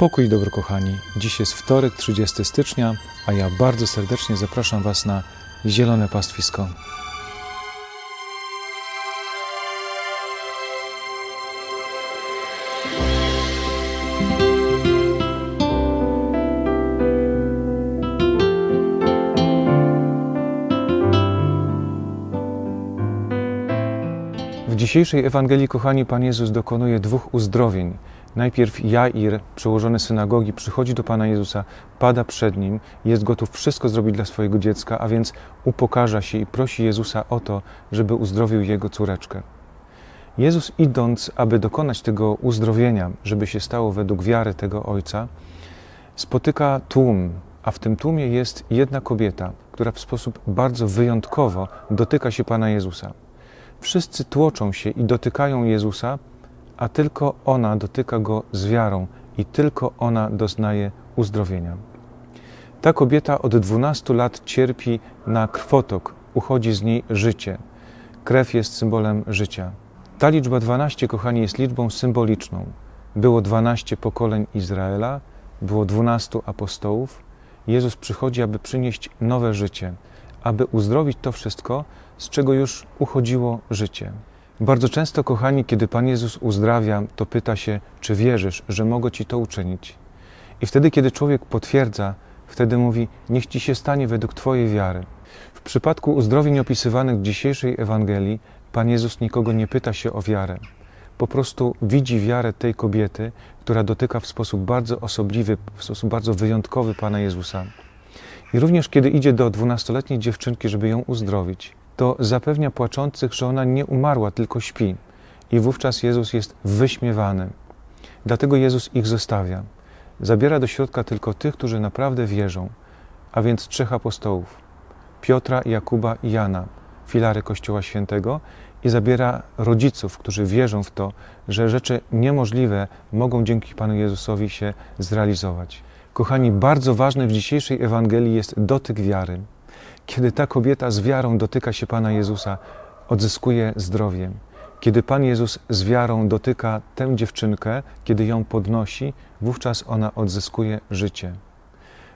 Pokój dobro kochani. Dziś jest wtorek, 30 stycznia, a ja bardzo serdecznie zapraszam Was na Zielone Pastwisko. W dzisiejszej Ewangelii, kochani, Pan Jezus dokonuje dwóch uzdrowień. Najpierw Jair, przełożony synagogi, przychodzi do Pana Jezusa, pada przed Nim, jest gotów wszystko zrobić dla swojego dziecka, a więc upokarza się i prosi Jezusa o to, żeby uzdrowił jego córeczkę. Jezus idąc, aby dokonać tego uzdrowienia, żeby się stało według wiary tego Ojca, spotyka tłum, a w tym tłumie jest jedna kobieta, która w sposób bardzo wyjątkowo dotyka się Pana Jezusa. Wszyscy tłoczą się i dotykają Jezusa, a tylko ona dotyka go z wiarą i tylko ona doznaje uzdrowienia. Ta kobieta od 12 lat cierpi na krwotok, uchodzi z niej życie. Krew jest symbolem życia. Ta liczba 12, kochani, jest liczbą symboliczną. Było 12 pokoleń Izraela, było 12 apostołów. Jezus przychodzi, aby przynieść nowe życie, aby uzdrowić to wszystko, z czego już uchodziło życie. Bardzo często, kochani, kiedy Pan Jezus uzdrawia, to pyta się, czy wierzysz, że mogę Ci to uczynić. I wtedy, kiedy człowiek potwierdza, wtedy mówi, niech Ci się stanie według Twojej wiary. W przypadku uzdrowień opisywanych w dzisiejszej Ewangelii, Pan Jezus nikogo nie pyta się o wiarę. Po prostu widzi wiarę tej kobiety, która dotyka w sposób bardzo osobliwy, w sposób bardzo wyjątkowy Pana Jezusa. I również kiedy idzie do dwunastoletniej dziewczynki, żeby ją uzdrowić, to zapewnia płaczących, że ona nie umarła, tylko śpi. I wówczas Jezus jest wyśmiewany. Dlatego Jezus ich zostawia. Zabiera do środka tylko tych, którzy naprawdę wierzą, a więc trzech apostołów: Piotra, Jakuba i Jana, filary Kościoła Świętego, i zabiera rodziców, którzy wierzą w to, że rzeczy niemożliwe mogą dzięki Panu Jezusowi się zrealizować. Kochani, bardzo ważny w dzisiejszej Ewangelii jest dotyk wiary. Kiedy ta kobieta z wiarą dotyka się Pana Jezusa, odzyskuje zdrowie. Kiedy Pan Jezus z wiarą dotyka tę dziewczynkę, kiedy ją podnosi, wówczas ona odzyskuje życie.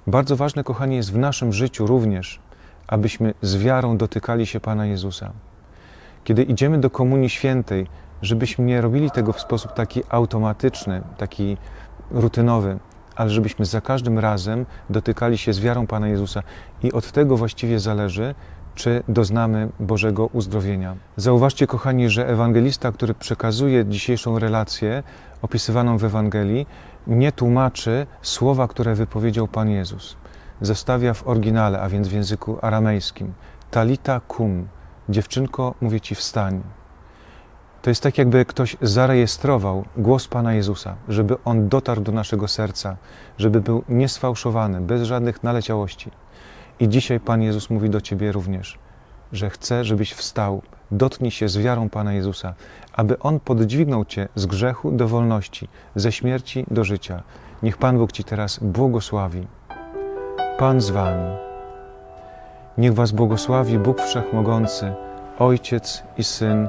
Bardzo ważne, kochani, jest w naszym życiu również, abyśmy z wiarą dotykali się Pana Jezusa. Kiedy idziemy do Komunii Świętej, żebyśmy nie robili tego w sposób taki automatyczny, taki rutynowy, ale żebyśmy za każdym razem dotykali się z wiarą Pana Jezusa i od tego właściwie zależy, czy doznamy Bożego uzdrowienia. Zauważcie, kochani, że ewangelista, który przekazuje dzisiejszą relację opisywaną w Ewangelii, nie tłumaczy słowa, które wypowiedział Pan Jezus. Zostawia w oryginale, a więc w języku aramejskim. Talita kum. Dziewczynko, mówię ci, wstań. To jest tak, jakby ktoś zarejestrował głos Pana Jezusa, żeby on dotarł do naszego serca, żeby był niesfałszowany, bez żadnych naleciałości. I dzisiaj Pan Jezus mówi do Ciebie również, że chce, żebyś wstał, dotknij się z wiarą Pana Jezusa, aby On podźwignął Cię z grzechu do wolności, ze śmierci do życia. Niech Pan Bóg Ci teraz błogosławi. Pan z Wami. Niech Was błogosławi Bóg Wszechmogący, Ojciec i Syn